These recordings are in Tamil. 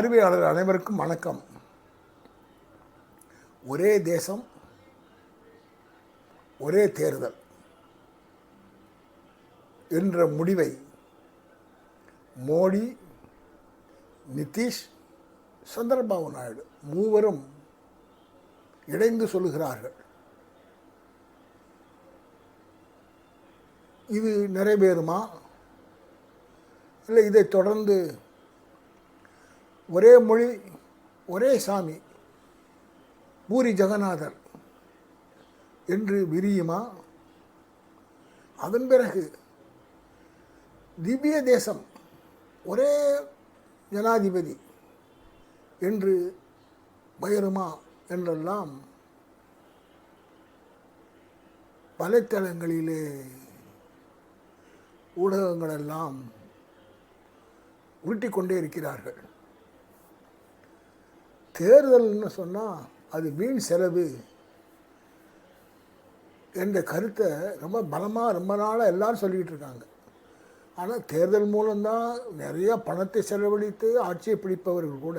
பார்வையாளர் அனைவருக்கும் வணக்கம். ஒரே தேசம் ஒரே தேர்தல் என்ற முடிவை மோடி நிதிஷ் சந்திரபாபு நாயுடு மூவரும் இணைந்து சொல்லுகிறார்கள். இது நிறைவேறுமா? இல்லை இதை தொடர்ந்து ஒரே மொழி ஒரே சாமி பூரி ஜெகநாதர் என்று விரியுமா? அதன் பிறகு திவ்ய தேசம் ஒரே ஜனாதிபதி என்று பயிருமா என்றெல்லாம் வலைத்தளங்களிலே ஊடகங்களெல்லாம் உருட்டிக்கொண்டே இருக்கிறார்கள். தேர்தல்னு சொன்னால் அது வீண் செலவு. என்ற கருத்தை ரொம்ப பலமாக ரொம்ப நாளாக எல்லாரும் சொல்லிக்கிட்டு இருக்காங்க. ஆனால் தேர்தல் மூலம்தான் நிறையா பணத்தை செலவழித்து ஆட்சியை பிடிப்பவர்கள் கூட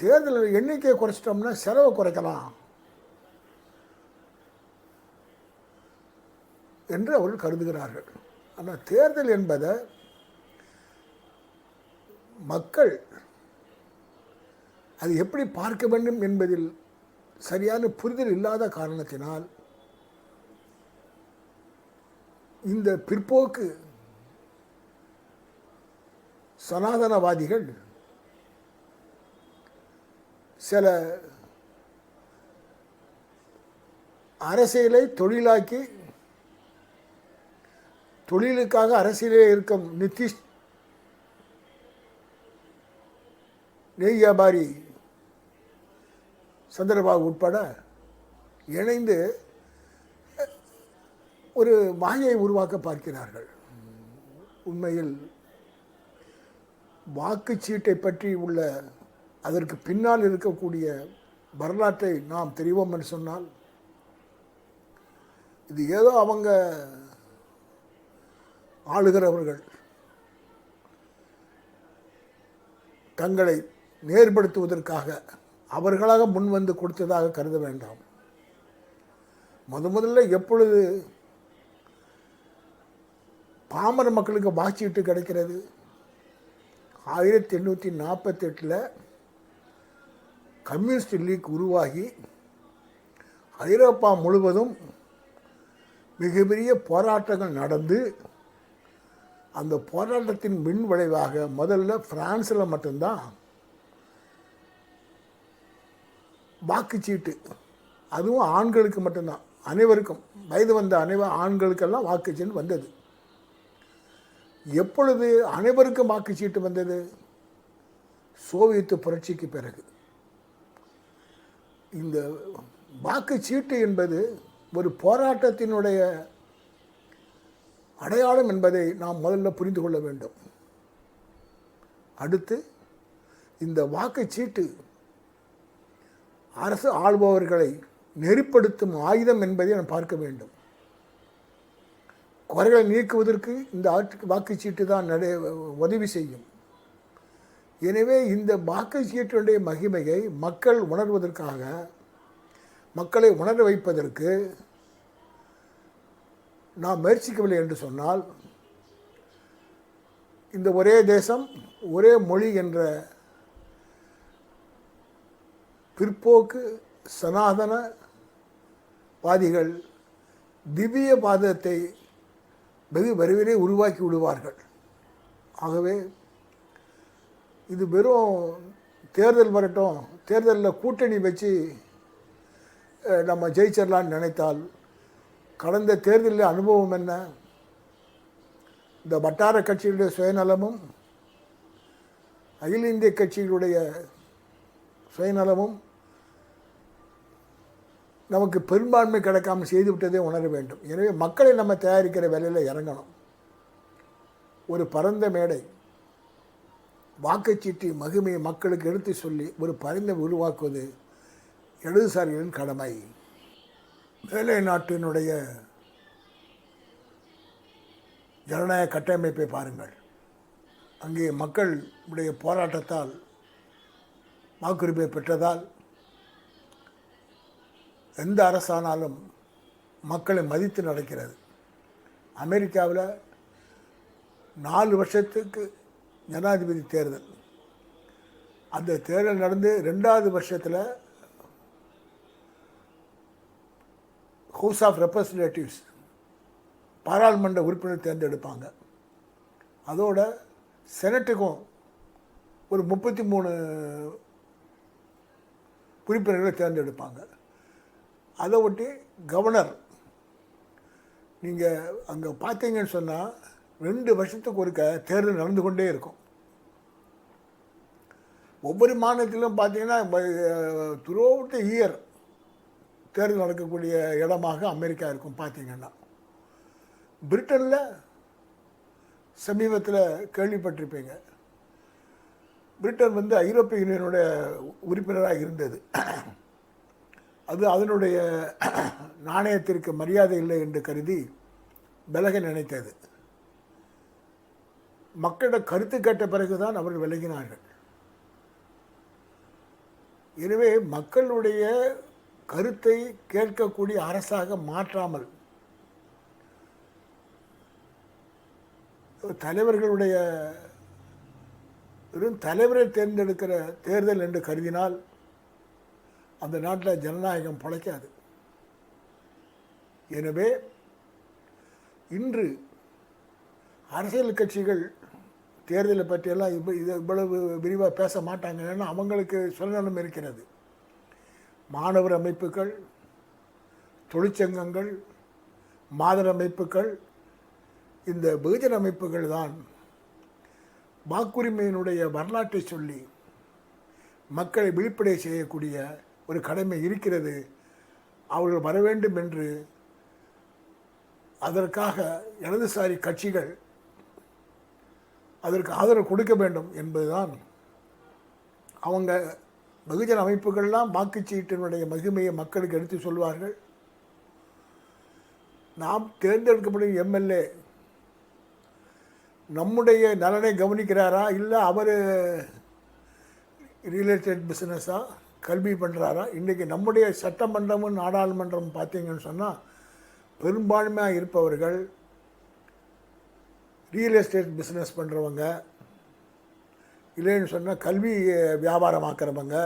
தேர்தல் எண்ணிக்கையை குறைச்சிட்டோம்னா செலவை குறைக்கலாம் என்று அவர்கள் கருதுகிறார்கள். ஆனால் தேர்தல் என்பதை மக்கள் அது எப்படி பார்க்க வேண்டும் என்பதில் சரியான புரிதல் இல்லாத காரணத்தினால் இந்த பிற்போக்கு சனாதனவாதிகள் சில அரசியலை தொழிலாக்கி தொழிலுக்காக அரசியலே இருக்கும் நிதிஷ் நெய் வியாபாரி சந்திரபாபு உட்பட இணைந்து ஒரு மாயை உருவாக்க பார்க்கிறார்கள். உண்மையில் வாக்குச்சீட்டை பற்றி உள்ள அதற்கு பின்னால் இருக்கக்கூடிய வரலாற்றை நாம் தெரிவோம் என்று சொன்னால் இது ஏதோ அவங்க ஆளுகிறவர்கள் தங்களை நேர்படுத்துவதற்காக அவர்களாக முன்வந்து கொடுத்ததாக கருத வேண்டாம். முத முதல்ல எப்பொழுது பாமர மக்களுக்கு வாட்சிட்டு கிடைக்கிறது? ஆயிரத்தி எண்ணூற்றி நாற்பத்தெட்டில் கம்யூனிஸ்ட் லீக் உருவாகி ஐரோப்பா முழுவதும் மிகப்பெரிய போராட்டங்கள் நடந்து அந்த போராட்டத்தின் மின் விளைவாக முதல்ல பிரான்ஸில் மட்டும்தான் வாக்குச்சீட்டு. அதுவும் ஆண்களுக்கு மட்டும்தான். அனைவருக்கும். வயது வந்த அனைவ ஆண்களுக்கெல்லாம் வாக்குச்சீட்டு வந்தது. எப்பொழுது அனைவருக்கும் வாக்குச்சீட்டு வந்தது? சோவியத்து புரட்சிக்கு பிறகு. இந்த வாக்குச்சீட்டு என்பது ஒரு போராட்டத்தினுடைய அடையாளம் என்பதை நாம் முதல்ல புரிந்து கொள்ள வேண்டும். அடுத்து இந்த வாக்குச்சீட்டு அரசு ஆள்பவர்களை நெறிப்படுத்தும் ஆயுதம் என்பதை நாம் பார்க்க வேண்டும். குறைகளை நீக்குவதற்கு இந்த ஆட்சி வாக்குச்சீட்டு தான் நடை உதவி செய்யும். எனவே இந்த வாக்குச்சீட்டுடைய மகிமையை மக்கள் உணர்வதற்காக மக்களை உணர வைப்பதற்கு நாம் முயற்சிக்கவில்லை என்று சொன்னால் இந்த ஒரே தேசம் ஒரே மொழி என்ற பிற்போக்கு சனாதன வாதிகள் திவ்ய பாதத்தை வெகு விரைவிலே உருவாக்கி விடுவார்கள். ஆகவே இது வெறும் தேர்தல் வரட்டும் தேர்தலில் கூட்டணி வச்சு நம்ம ஜெயிச்சிடலான்னு நினைத்தால் கடந்த தேர்தலில் அனுபவம் என்ன? இந்த வட்டார கட்சிகளுடைய சுயநலமும் அகில இந்திய கட்சிகளுடைய சுயநலமும் நமக்கு பெரும்பான்மை கிடைக்காமல் செய்துவிட்டதை உணர வேண்டும். எனவே மக்களை நம்ம தயாரிக்கிற வேலையில் இறங்கணும். ஒரு பரந்த மேடை வாக்குச்சீட்டு மகிமையை மக்களுக்கு எடுத்து சொல்லி ஒரு பரிந்தை உருவாக்குவது இடதுசாரிகளின் கடமை. மேலை நாட்டினுடைய ஜனநாயக கட்டமைப்பை பாருங்கள். அங்கே மக்கள் உடைய போராட்டத்தால் வாக்குரிமை பெற்றதால் எந்த அரசானாலும் மக்களை மதித்து நடக்கிறது. அமெரிக்காவில் நாலு வருஷத்துக்கு ஜனாதிபதி தேர்தல். அந்த தேர்தல் நடந்து ரெண்டாவது வருஷத்தில் ஹவுஸ் ஆஃப் ரெப்ரசன்டேட்டிவ்ஸ் பாராளுமன்ற உறுப்பினர் தேர்ந்தெடுப்பாங்க. அதோட செனட்டுக்கும் ஒரு முப்பத்தி மூணு உறுப்பினர்களை தேர்ந்தெடுப்பாங்க. அதை ஒட்டி கவர்னர் நீங்கள் அங்கே பார்த்தீங்கன்னு சொன்னால் ரெண்டு வருஷத்துக்கு ஒருக்க தேர்தல் நடந்து கொண்டே இருக்கும். ஒவ்வொரு மாநிலத்திலும் பார்த்தீங்கன்னா த்ரூ அவுட் இயர் தேர்தல் நடக்கக்கூடிய இடமாக அமெரிக்கா இருக்கும் பார்த்தீங்கன்னா. பிரிட்டனில் சமீபத்தில் கேள்விப்பட்டிருப்பீங்க. பிரிட்டன் வந்து ஐரோப்பிய யூனியனுடைய உறுப்பினராக இருந்தது. அது அதனுடைய நாணயத்திற்கு மரியாதை இல்லை என்று கருதி விலக நினைத்தது. மக்களிட கருத்து கேட்ட பிறகுதான் அவர்கள் விலகினார்கள். எனவே மக்களுடைய கருத்தை கேட்கக்கூடிய அரசாக மாற்றாமல் தலைவர்களுடைய வெறும் தலைவரை தேர்ந்தெடுக்கிற தேர்தல் என்று கருதினால் அந்த நாட்டில் ஜனநாயகம் பழைக்காது. எனவே இன்று அரசியல் கட்சிகள் தேர்தலை பற்றியெல்லாம் இப்போ இது இவ்வளவு விரிவாக பேச மாட்டாங்க. ஏன்னா அவங்களுக்கு சுதந்திரம் இருக்கிறது. மாணவர் அமைப்புகள் தொழிற்சங்கங்கள் மாதர் அமைப்புகள் இந்த பகுஜன் அமைப்புகள் தான் வாக்குரிமையினுடைய வரலாற்றை சொல்லி மக்களை விழிப்படை செய்யக்கூடிய ஒரு கடமை இருக்கிறது அவர்கள் வர வேண்டும் என்று அதற்காக இடதுசாரி கட்சிகள் அதற்கு ஆதரவு கொடுக்க வேண்டும் என்பதுதான். அவங்க வெகுஜன அமைப்புகள்லாம் வாக்குச்சீட்டினுடைய மகிமையை மக்களுக்கு எடுத்து சொல்வார்கள். நாம் தேர்ந்தெடுக்கப்படும் எம்எல்ஏ நம்முடைய நலனை கவனிக்கிறாரா? இல்லை அவர் ரியல் எஸ்டேட் பிஸ்னஸாக கல்வி பண்ணுறாரா இன்றைக்கி நம்முடைய சட்டமன்றமும் நாடாளுமன்றம் பார்த்தீங்கன்னு சொன்னால் பெரும்பான்மையாக இருப்பவர்கள் ரியல் எஸ்டேட் பிஸ்னஸ் பண்ணுறவங்க இல்லைன்னு சொன்னால் கல்வி வியாபாரமாக்குறவங்க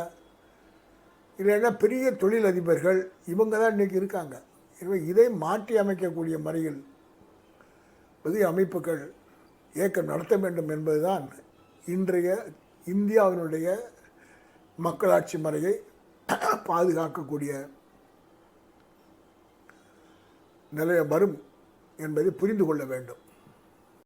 இல்லைன்னா பெரிய தொழிலதிபர்கள் இவங்க தான் இன்றைக்கி இருக்காங்க. எனவே இதை மாற்றி அமைக்கக்கூடிய முறையில் புதிய அமைப்புகள் இயக்கம் நடத்த வேண்டும் என்பதுதான் இன்றைய இந்தியாவினுடைய மக்களாட்சி முறையை பாதுகாக்கக்கூடிய நிலைய வரும் என்பதை புரிந்து கொள்ள வேண்டும்.